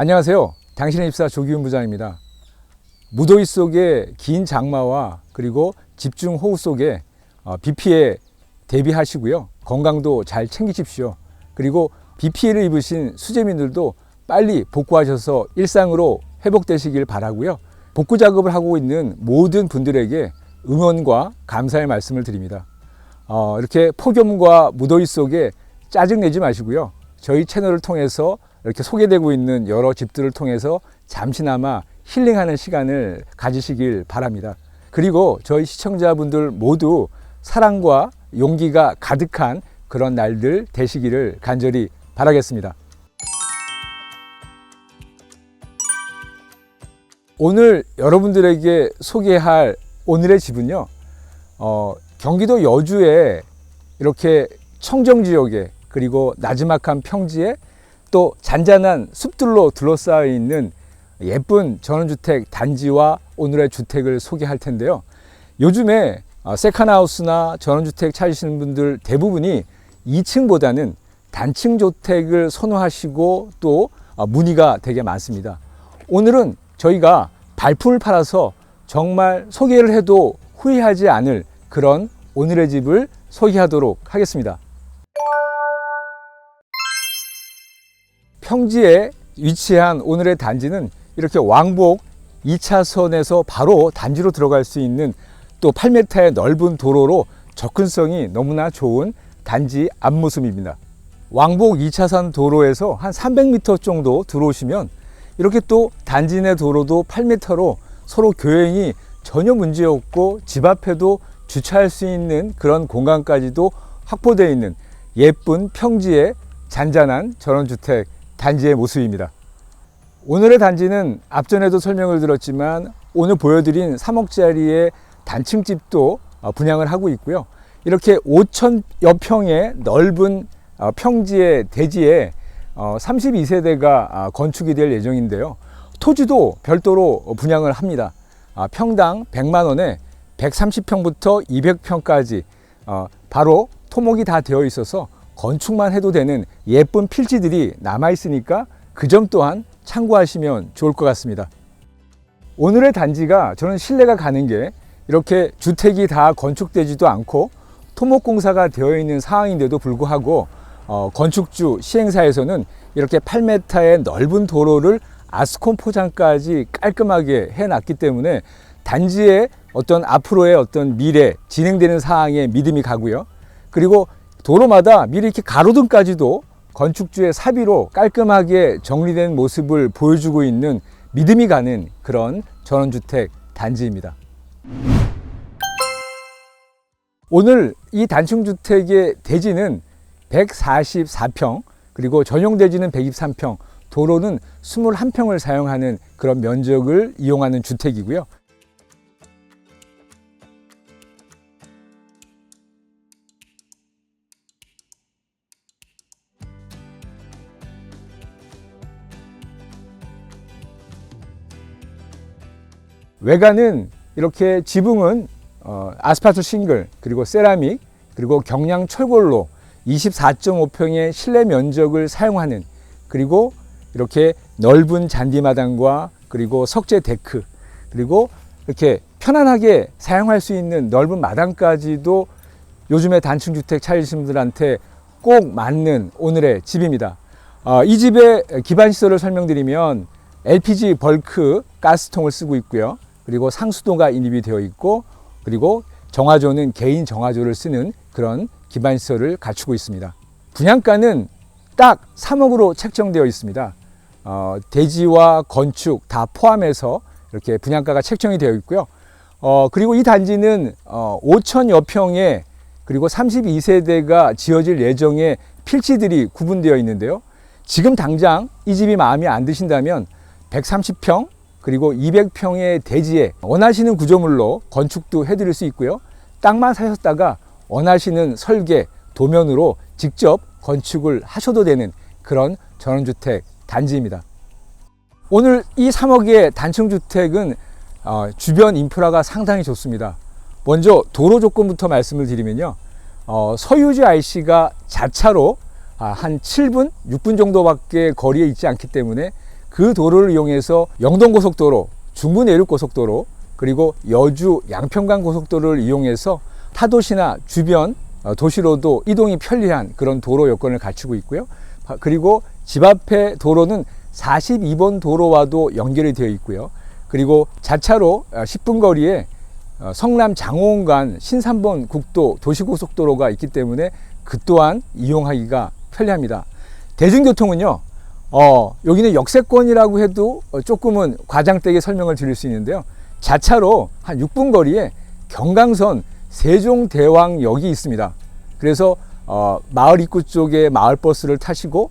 안녕하세요. 당신의 입사 조기훈 부장입니다. 무더위 속에 긴 장마와 그리고 집중 호우 속에 어, 비 피해 대비하시고요. 건강도 잘 챙기십시오. 그리고 비 피해를 입으신 수재민들도 빨리 복구하셔서 일상으로 회복되시길 바라고요. 복구 작업을 하고 있는 모든 분들에게 응원과 감사의 말씀을 드립니다. 어, 이렇게 폭염과 무더위 속에 짜증내지 마시고요. 저희 채널을 통해서 이렇게 소개되고 있는 여러 집들을 통해서 잠시나마 힐링하는 시간을 가지시길 바랍니다. 그리고 저희 시청자분들 모두 사랑과 용기가 가득한 그런 날들 되시기를 간절히 바라겠습니다. 오늘 여러분들에게 소개할 오늘의 집은요, 어, 경기도 여주에 이렇게 청정 지역에 그리고 나지막한 평지에 또 잔잔한 숲들로 둘러싸여 있는 예쁜 전원주택 단지와 오늘의 주택을 소개할 텐데요. 요즘에 어, 세컨하우스나 전원주택 찾으시는 분들 대부분이 2층보다는 단층 주택을 선호하시고 또 어, 문의가 되게 많습니다. 오늘은 저희가 발품을 팔아서 정말 소개를 해도 후회하지 않을 그런 오늘의 집을 소개하도록 하겠습니다. 평지에 위치한 오늘의 단지는 이렇게 왕복 2차선에서 바로 단지로 들어갈 수 있는 또 8m의 넓은 도로로 접근성이 너무나 좋은 단지 앞모습입니다. 왕복 2차선 도로에서 한 300m 정도 들어오시면 이렇게 또 단지 내 도로도 8m로 서로 교행이 전혀 문제 없고 집 앞에도 주차할 수 있는 그런 공간까지도 확보되어 있는 예쁜 평지의 잔잔한 전원주택 단지의 모습입니다. 오늘의 단지는 앞전에도 설명을 들었지만 오늘 보여드린 3억짜리의 단층집도 어, 분양을 하고 있고요. 이렇게 5천여 평의 넓은 어, 평지의 대지에 32세대가 건축이 될 예정인데요. 토지도 별도로 분양을 합니다. 아, 평당 100만 원에 130평부터 200평까지 어, 바로 토목이 다 되어 있어서 건축만 해도 되는 예쁜 필지들이 남아 있으니까 그 점 또한 참고하시면 좋을 것 같습니다. 오늘의 단지가 저는 신뢰가 가는 게 이렇게 주택이 다 건축되지도 않고 토목공사가 되어 있는 상황인데도 불구하고 어, 건축주 시행사에서는 이렇게 8m의 넓은 도로를 아스콘 포장까지 깔끔하게 해놨기 때문에 단지의 어떤 앞으로의 어떤 미래 진행되는 사항에 믿음이 가고요. 그리고 도로마다 미리 이렇게 가로등까지도 건축주의 사비로 깔끔하게 정리된 모습을 보여주고 있는 믿음이 가는 그런 전원주택 단지입니다. 오늘 이 단층주택의 대지는 144평, 그리고 전용 대지는 123평, 도로는 21평을 사용하는 그런 면적을 이용하는 주택이고요. 외관은 이렇게 지붕은 어, 아스팔트 싱글 그리고 세라믹 그리고 경량 철골로 24.5평의 실내 면적을 사용하는 그리고 이렇게 넓은 잔디마당과 그리고 석재 데크 그리고 이렇게 편안하게 사용할 수 있는 넓은 마당까지도 요즘에 단층 주택 찾으신 분들한테 꼭 맞는 오늘의 집입니다. 어, 이 집의 기반 시설을 설명드리면 LPG 벌크 가스통을 쓰고 있고요. 그리고 상수도가 인입이 되어 있고 그리고 정화조는 개인 정화조를 쓰는 그런 기반 시설을 갖추고 있습니다. 분양가는 딱 3억으로 책정되어 있습니다. 어, 대지와 건축 다 포함해서 이렇게 분양가가 책정이 되어 있고요. 어, 그리고 이 단지는 어, 5천여 평에 그리고 32세대가 지어질 예정의 필지들이 구분되어 있는데요. 지금 당장 이 집이 마음에 안 드신다면 130평 그리고 200평의 대지에 원하시는 구조물로 건축도 해드릴 수 있고요. 땅만 사셨다가 원하시는 설계, 도면으로 직접 건축을 하셔도 되는 그런 전원주택 단지입니다. 오늘 이 3억의 단층주택은 어, 주변 인프라가 상당히 좋습니다. 먼저 도로 조건부터 말씀을 드리면요. 어, 서유지 IC가 자차로 아, 한 7분, 6분 정도밖에 거리에 있지 않기 때문에 그 도로를 이용해서 영동고속도로, 중부내륙고속도로, 그리고 여주 양평간 고속도로를 이용해서 타도시나 주변 어, 도시로도 이동이 편리한 그런 도로 여건을 갖추고 있고요. 바- 그리고 집 앞에 도로는 42번 도로와도 연결이 되어 있고요. 그리고 자차로 어, 10분 거리에 어, 성남 장호원 간 신삼번 국도 도시고속도로가 있기 때문에 그 또한 이용하기가 편리합니다. 대중교통은요, 어, 여기는 역세권이라고 해도 어, 조금은 과장되게 설명을 드릴 수 있는데요. 자차로 한 6분 거리에 경강선 세종대왕역이 있습니다. 그래서 어, 마을 입구 쪽에 마을 버스를 타시고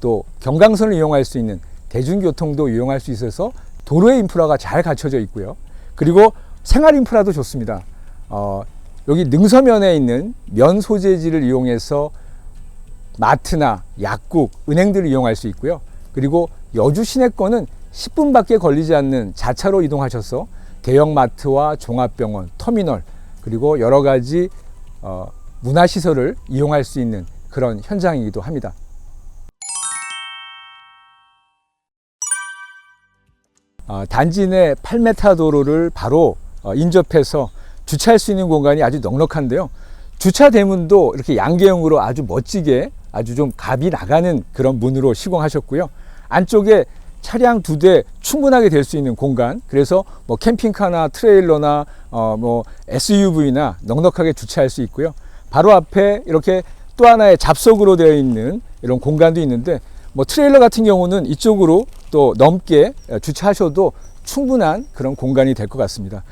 또 경강선을 이용할 수 있는 대중교통도 이용할 수 있어서 도로의 인프라가 잘 갖춰져 있고요. 그리고 생활 인프라도 좋습니다. 어, 여기 능서면에 있는 면 소재지를 이용해서 마트나 약국, 은행들을 이용할 수 있고요. 그리고 여주 시내권은 10분밖에 걸리지 않는 자차로 이동하셔서 대형마트와 종합병원, 터미널, 그리고 여러 가지 어, 문화시설을 이용할 수 있는 그런 현장이기도 합니다. 어, 단지 내 8m 도로를 바로 어, 인접해서 주차할 수 있는 공간이 아주 넉넉한데요. 주차 대문도 이렇게 양계형으로 아주 멋지게 아주 좀 갑이 나가는 그런 문으로 시공하셨고요. 안쪽에 차량 두 대 충분하게 될 수 있는 공간. 그래서 뭐 캠핑카나 트레일러나 어 뭐 SUV나 넉넉하게 주차할 수 있고요. 바로 앞에 이렇게 또 하나의 잡석으로 되어 있는 이런 공간도 있는데 뭐 트레일러 같은 경우는 이쪽으로 또 넘게 주차하셔도 충분한 그런 공간이 될 것 같습니다.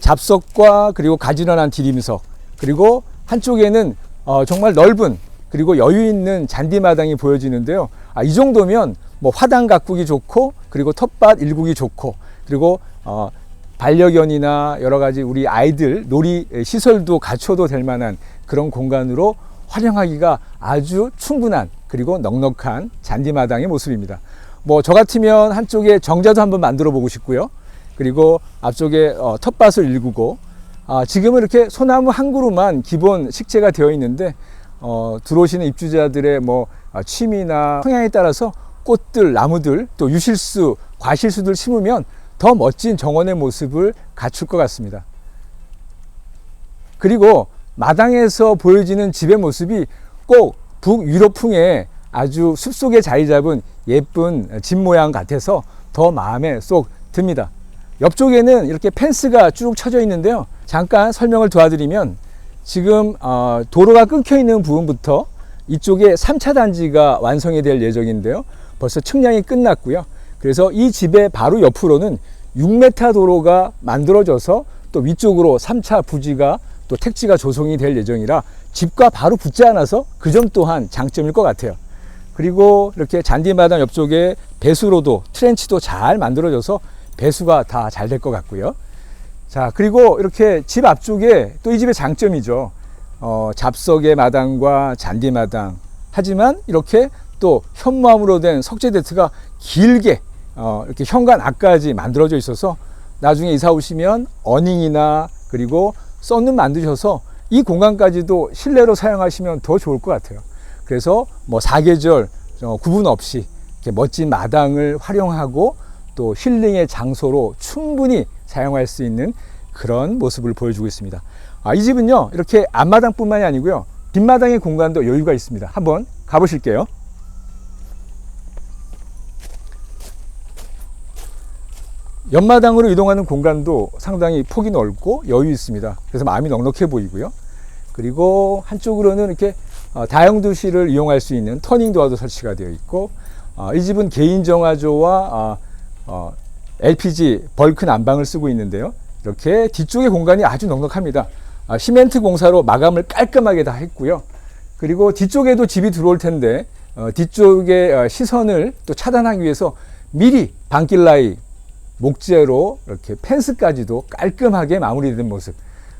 잡석과 그리고 가지런한 디딤석 그리고 한쪽에는 어, 정말 넓은 그리고 여유 있는 잔디마당이 보여지는데요. 아, 이 정도면 뭐 화단 가꾸기 좋고 그리고 텃밭 일구기 좋고 그리고 어, 반려견이나 여러 가지 우리 아이들 놀이 시설도 갖춰도 될 만한 그런 공간으로 활용하기가 아주 충분한 그리고 넉넉한 잔디마당의 모습입니다. 뭐 저 같으면 한쪽에 정자도 한번 만들어 보고 싶고요. 그리고 앞쪽에 어, 텃밭을 일구고 아, 지금은 이렇게 소나무 한 그루만 기본 식재가 되어 있는데 어, 들어오시는 입주자들의 뭐 아, 취미나 성향에 따라서 꽃들, 나무들, 또 유실수, 과실수들 심으면 더 멋진 정원의 모습을 갖출 것 같습니다. 그리고 마당에서 보여지는 집의 모습이 꼭 북유럽풍의 아주 숲속에 자리 잡은 예쁜 집 모양 같아서 더 마음에 쏙 듭니다. 옆쪽에는 이렇게 펜스가 쭉 쳐져 있는데요. 잠깐 설명을 도와드리면 지금 어, 도로가 끊겨 있는 부분부터 이쪽에 3차 단지가 완성이 될 예정인데요. 벌써 측량이 끝났고요. 그래서 이 집의 바로 옆으로는 6m 도로가 만들어져서 또 위쪽으로 3차 부지가 또 택지가 조성이 될 예정이라 집과 바로 붙지 않아서 그 점 또한 장점일 것 같아요. 그리고 이렇게 잔디마당 옆쪽에 배수로도 트렌치도 잘 만들어져서 배수가 다 잘 될 것 같고요. 자, 그리고 이렇게 집 앞쪽에 또 이 집의 장점이죠. 어, 잡석의 마당과 잔디 마당. 하지만 이렇게 또 현무암으로 된 석재대트가 길게 어, 이렇게 현관 앞까지 만들어져 있어서 나중에 이사 오시면 어닝이나 그리고 썬룸 만드셔서 이 공간까지도 실내로 사용하시면 더 좋을 것 같아요. 그래서 뭐 사계절 어, 구분 없이 이렇게 멋진 마당을 활용하고 또 힐링의 장소로 충분히 사용할 수 있는 그런 모습을 보여주고 있습니다. 아, 이 집은요, 이렇게 앞마당뿐만이 아니고요, 뒷마당의 공간도 여유가 있습니다. 한번 가보실게요. 옆마당으로 이동하는 공간도 상당히 폭이 넓고 여유 있습니다. 그래서 마음이 넉넉해 보이고요. 그리고 한쪽으로는 이렇게 어, 다용도실을 이용할 수 있는 터닝 도어도 설치가 되어 있고 어, 이 집은 개인 정화조와 LPG 벌크 난방을 쓰고 있는데요. 이렇게 뒤쪽의 공간이 아주 넉넉합니다. 아, 시멘트 공사로 마감을 깔끔하게 다 했고요. 그리고 뒤쪽에도 집이 들어올 텐데 어, 뒤쪽의 어, 시선을 또 차단하기 위해서 미리 방길 라이 목재로 이렇게 펜스까지도 깔끔하게 마무리된 모습.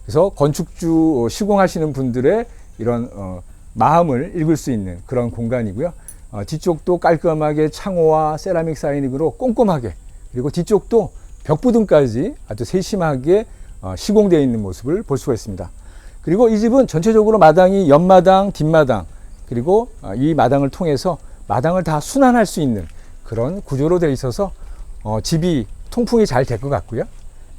그래서 건축주 어, 시공하시는 분들의 이런 어, 마음을 읽을 수 있는 그런 공간이고요. 어, 뒤쪽도 깔끔하게 창호와 세라믹 사이닉으로 꼼꼼하게 그리고 뒤쪽도 벽부등까지 아주 세심하게 어, 시공되어 있는 모습을 볼 수가 있습니다. 그리고 이 집은 전체적으로 마당이 옆마당, 뒷마당 그리고 어, 이 마당을 통해서 마당을 다 순환할 수 있는 그런 구조로 되어 있어서 어, 집이 통풍이 잘 될 것 같고요.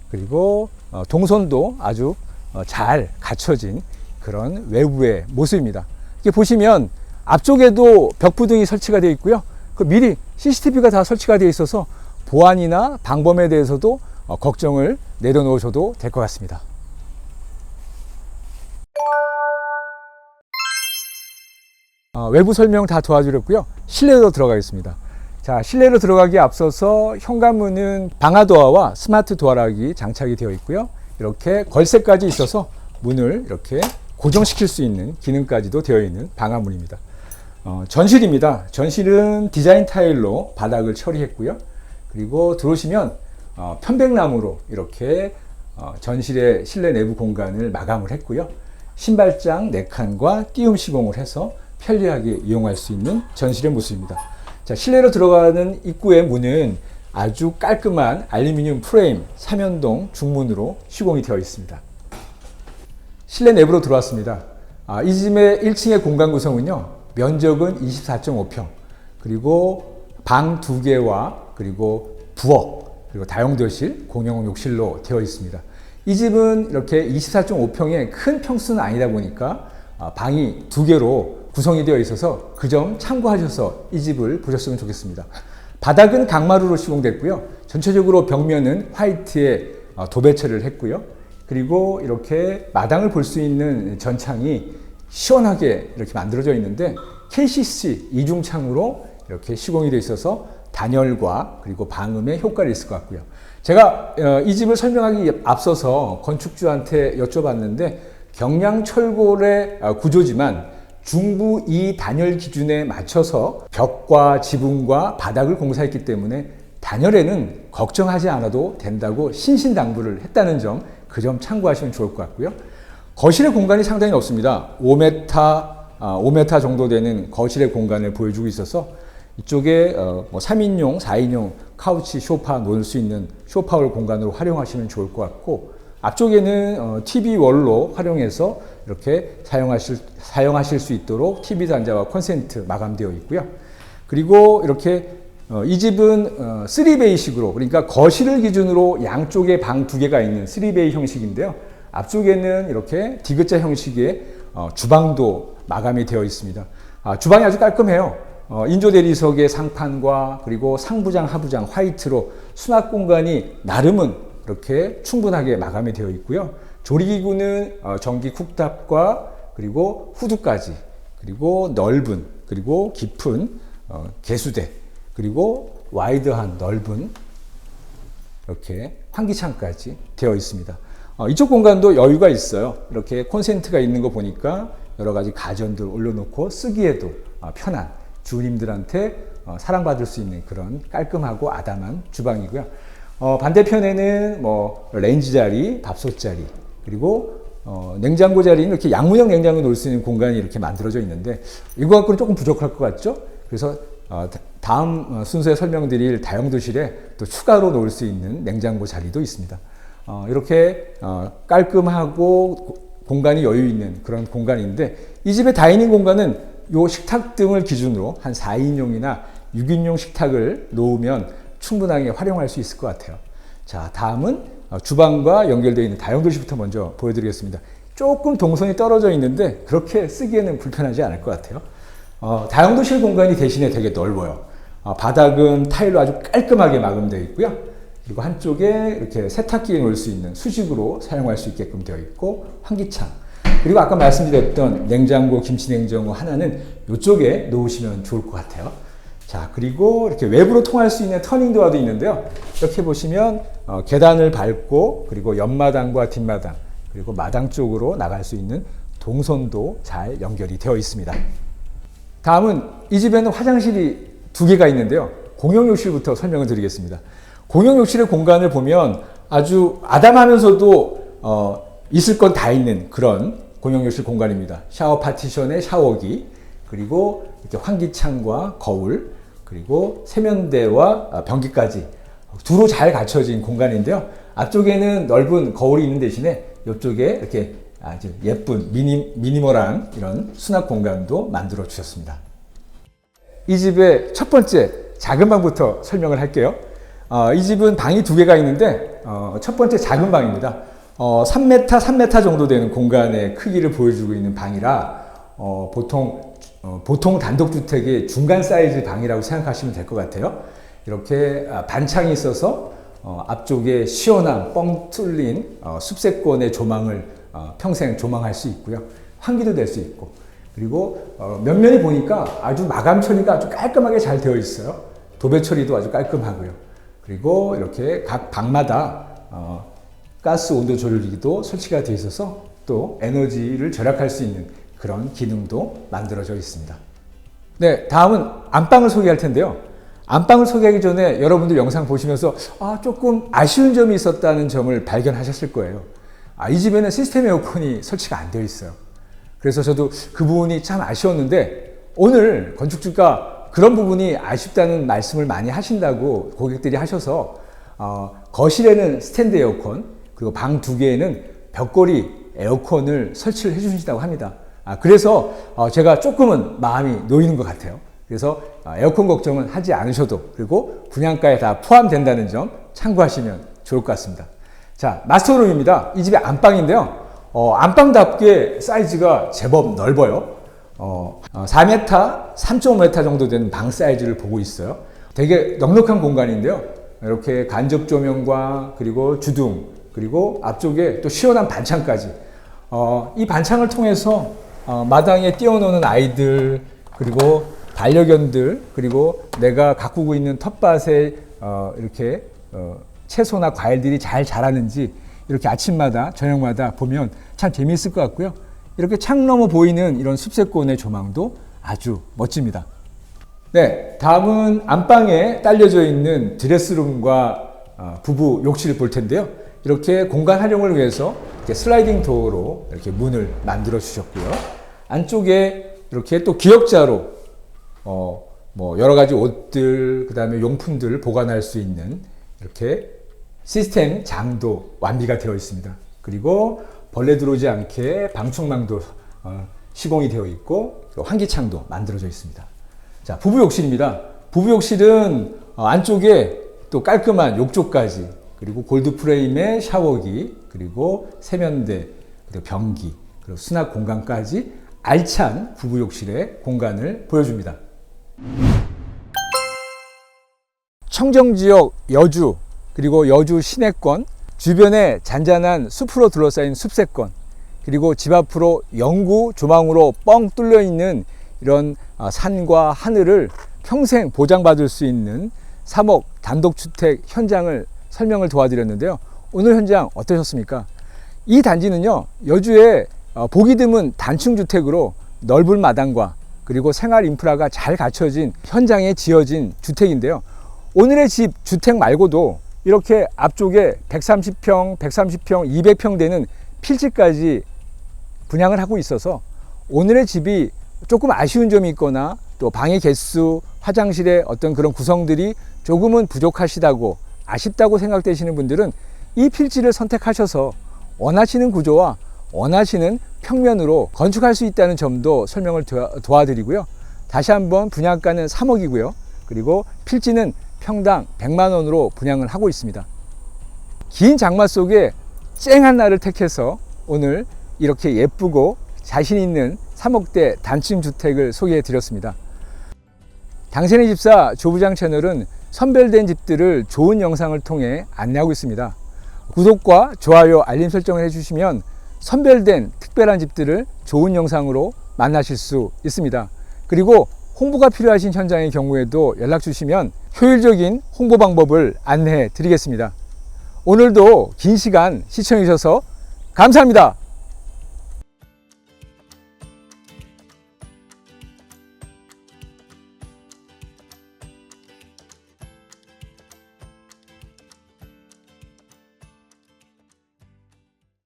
그리고 어, 동선도 아주 어, 잘 갖춰진 그런 외부의 모습입니다. 이렇게 보시면 앞쪽에도 벽부등이 설치가 되어 있고요. 그 미리 CCTV가 다 설치가 되어 있어서 보안이나 방범에 대해서도 어, 걱정을 내려놓으셔도 될 것 같습니다. 어, 외부 설명 다 도와드렸고요. 실내로 들어가겠습니다. 자, 실내로 들어가기에 앞서서 현관문은 방화도어와 스마트 도어락이 장착이 되어 있고요. 이렇게 걸쇠까지 있어서 문을 이렇게 고정시킬 수 있는 기능까지도 되어 있는 방화문입니다. 어, 전실입니다. 전실은 디자인 타일로 바닥을 처리했고요. 그리고 들어오시면 어, 편백나무로 이렇게 어, 전실의 실내 내부 공간을 마감을 했고요. 신발장 4칸과 띄움 시공을 해서 편리하게 이용할 수 있는 전실의 모습입니다. 자, 실내로 들어가는 입구의 문은 아주 깔끔한 알루미늄 프레임 삼연동 중문으로 시공이 되어 있습니다. 실내 내부로 들어왔습니다. 아, 이 집의 1층의 공간 구성은요, 면적은 24.5평, 그리고 방두 개와 그리고 부엌, 그리고 다용도실, 공용 욕실로 되어 있습니다. 이 집은 이렇게 24.5평의 큰 평수는 아니다 보니까 아, 방이 두 개로 구성이 되어 있어서 그 점 참고하셔서 이 집을 보셨으면 좋겠습니다. 바닥은 강마루로 시공됐고요. 전체적으로 벽면은 화이트에 어, 도배처리를 했고요. 그리고 이렇게 마당을 볼 수 있는 전창이 시원하게 이렇게 만들어져 있는데 KCC 이중창으로 이렇게 시공이 되어 있어서 단열과 그리고 방음에 효과를 있을 것 같고요. 제가 어, 이 집을 설명하기 앞서서 건축주한테 여쭤봤는데 경량 철골의 어, 구조지만 중부 이 단열 기준에 맞춰서 벽과 지붕과 바닥을 공사했기 때문에 단열에는 걱정하지 않아도 된다고 신신당부를 했다는 점, 그 점 참고하시면 좋을 것 같고요. 거실의 공간이 상당히 넓습니다. 5m, 5m 정도 되는 거실의 공간을 보여주고 있어서 이쪽에 어, 뭐 3인용, 4인용 카우치, 소파 놓을 수 있는 소파홀 공간으로 활용하시면 좋을 것 같고 앞쪽에는 어, TV 월로 활용해서 이렇게 사용하실, 사용하실 수 있도록 TV 단자와 콘센트 마감되어 있고요. 그리고 이렇게 어, 이 집은 어, 3베이식으로 그러니까 거실을 기준으로 양쪽에 방 두 개가 있는 3베이 형식인데요. 앞쪽에는 이렇게 디귿자 형식의 어, 주방도 마감이 되어 있습니다. 아, 주방이 아주 깔끔해요. 어, 인조 대리석의 상판과 그리고 상부장, 하부장 화이트로 수납 공간이 나름은 이렇게 충분하게 마감이 되어 있고요. 조리기구는 어, 전기 쿡탑과 그리고 후드까지 그리고 넓은 그리고 깊은 어, 개수대 그리고 와이드한 넓은 이렇게 환기창까지 되어 있습니다. 어, 이쪽 공간도 여유가 있어요. 이렇게 콘센트가 있는 거 보니까 여러 가지 가전들 올려놓고 쓰기에도 어, 편한 주님들한테 어, 사랑받을 수 있는 그런 깔끔하고 아담한 주방이고요. 어, 반대편에는 뭐 레인지 자리, 밥솥 자리, 그리고 어, 냉장고 자리는 이렇게 양문형 냉장고 놓을 수 있는 공간이 이렇게 만들어져 있는데 이거 갖고는 조금 부족할 것 같죠? 그래서 어, 다음 어, 순서에 설명드릴 다용도실에 또 추가로 놓을 수 있는 냉장고 자리도 있습니다. 어, 이렇게 어, 깔끔하고 고- 공간이 여유 있는 그런 공간인데 이 집의 다이닝 공간은 요 식탁 등을 기준으로 한 4인용이나 6인용 식탁을 놓으면 충분하게 활용할 수 있을 것 같아요. 자, 다음은 어, 주방과 연결되어 있는 다용도실부터 먼저 보여드리겠습니다. 조금 동선이 떨어져 있는데 그렇게 쓰기에는 불편하지 않을 것 같아요. 어, 다용도실 공간이 대신에 되게 넓어요. 어, 바닥은 타일로 아주 깔끔하게 마감되어 있고요. 그리고 한쪽에 이렇게 세탁기에 놓을 수 있는 수직으로 사용할 수 있게끔 되어 있고 환기창. 그리고 아까 말씀드렸던 냉장고, 김치냉장고 하나는 이쪽에 놓으시면 좋을 것 같아요. 자, 그리고 이렇게 외부로 통할 수 있는 터닝 도어도 있는데요. 이렇게 보시면 어, 계단을 밟고 그리고 옆마당과 뒷마당 그리고 마당 쪽으로 나갈 수 있는 동선도 잘 연결이 되어 있습니다. 다음은 이 집에는 화장실이 두 개가 있는데요. 공용욕실부터 설명을 드리겠습니다. 공용욕실의 공간을 보면 아주 아담하면서도 어, 있을 건 다 있는 그런 공용욕실 공간입니다. 샤워 파티션에 샤워기, 그리고 이렇게 환기창과 거울, 그리고 세면대와 아, 변기까지 두루 잘 갖춰진 공간인데요. 앞쪽에는 넓은 거울이 있는 대신에 이쪽에 이렇게 아주 예쁜 미니, 미니멀한 이런 수납 공간도 만들어 주셨습니다. 이 집의 첫 번째 작은 방부터 설명을 할게요. 어, 이 집은 방이 두 개가 있는데 어, 첫 번째 작은 방입니다. 어, 3m, 3m 정도 되는 공간의 크기를 보여주고 있는 방이라 어, 보통 어, 보통 단독주택의 중간 사이즈 방이라고 생각하시면 될 것 같아요. 이렇게 아, 반창이 있어서 어, 앞쪽에 시원한 뻥 뚫린 어, 숲세권의 조망을 어, 평생 조망할 수 있고요. 환기도 될 수 있고 그리고 어, 면면이 보니까 아주 마감 처리가 아주 깔끔하게 잘 되어 있어요. 도배 처리도 아주 깔끔하고요. 그리고 이렇게 각 방마다 어, 가스 온도 조절기도 설치가 되어 있어서 또 에너지를 절약할 수 있는 그런 기능도 만들어져 있습니다. 네, 다음은 안방을 소개할 텐데요. 안방을 소개하기 전에 여러분들 영상 보시면서 아, 조금 아쉬운 점이 있었다는 점을 발견하셨을 거예요. 아, 이 집에는 시스템 에어컨이 설치가 안 되어 있어요. 그래서 저도 그 부분이 참 아쉬웠는데 오늘 건축주가 그런 부분이 아쉽다는 말씀을 많이 하신다고 고객들이 하셔서 어, 거실에는 스탠드 에어컨 그리고 방 두 개에는 벽걸이 에어컨을 설치를 해주신다고 합니다. 아, 그래서 어, 제가 조금은 마음이 놓이는 것 같아요. 그래서 어, 에어컨 걱정은 하지 않으셔도 그리고 분양가에 다 포함된다는 점 참고하시면 좋을 것 같습니다. 자, 마스터룸입니다. 이 집의 안방인데요. 어, 안방답게 사이즈가 제법 넓어요. 어, 어, 4m, 3.5m 정도 되는 방 사이즈를 보고 있어요. 되게 넉넉한 공간인데요. 이렇게 간접 조명과 그리고 주둥 그리고 앞쪽에 또 시원한 반창까지. 어, 이 반창을 통해서 어, 마당에 뛰어노는 아이들 그리고 반려견들 그리고 내가 가꾸고 있는 텃밭에 어, 이렇게 어, 채소나 과일들이 잘 자라는지 이렇게 아침마다 저녁마다 보면 참 재미있을 것 같고요. 이렇게 창 너머 보이는 이런 숲세권의 조망도 아주 멋집니다. 네, 다음은 안방에 딸려져 있는 드레스룸과 어, 부부 욕실을 볼 텐데요. 이렇게 공간 활용을 위해서 이렇게 슬라이딩 도어로 이렇게 문을 만들어 주셨고요. 안쪽에 이렇게 또 기역자로 어, 뭐 여러 가지 옷들, 그 다음에 용품들을 보관할 수 있는 이렇게 시스템 장도 완비가 되어 있습니다. 그리고 벌레 들어오지 않게 방충망도 어, 시공이 되어 있고 또 환기창도 만들어져 있습니다. 자, 부부 욕실입니다. 부부 욕실은 어, 안쪽에 또 깔끔한 욕조까지 그리고 골드 프레임의 샤워기 그리고 세면대 그리고 변기 그리고 수납 공간까지 알찬 부부 욕실의 공간을 보여줍니다. 청정 지역 여주 그리고 여주 시내권 주변에 잔잔한 숲으로 둘러싸인 숲세권 그리고 집 앞으로 영구 조망으로 뻥 뚫려 있는 이런 아, 산과 하늘을 평생 보장받을 수 있는 3억 단독주택 현장을 설명을 도와드렸는데요. 오늘 현장 어떠셨습니까? 이 단지는요, 여주에 어, 보기 드문 단층 주택으로 넓은 마당과 그리고 생활 인프라가 잘 갖춰진 현장에 지어진 주택인데요. 오늘의 집 주택 말고도 이렇게 앞쪽에 130평, 130평, 200평 되는 필지까지 분양을 하고 있어서 오늘의 집이 조금 아쉬운 점이 있거나 또 방의 개수, 화장실의 어떤 그런 구성들이 조금은 부족하시다고 아쉽다고 생각되시는 분들은 이 필지를 선택하셔서 원하시는 구조와 원하시는 평면으로 건축할 수 있다는 점도 설명을 도와- 도와드리고요. 다시 한번 분양가는 3억이고요. 그리고 필지는 평당 100만 원으로 분양을 하고 있습니다. 긴 장마 속에 쨍한 날을 택해서 오늘 이렇게 예쁘고 자신 있는 3억대 단층 주택을 소개해 드렸습니다. 당신의 집사 조부장 채널은 선별된 집들을 좋은 영상을 통해 안내하고 있습니다. 구독과 좋아요, 알림 설정을 해주시면 선별된 특별한 집들을 좋은 영상으로 만나실 수 있습니다. 그리고 홍보가 필요하신 현장의 경우에도 연락 주시면 효율적인 홍보 방법을 안내해 드리겠습니다. 오늘도 긴 시간 시청해 주셔서 감사합니다.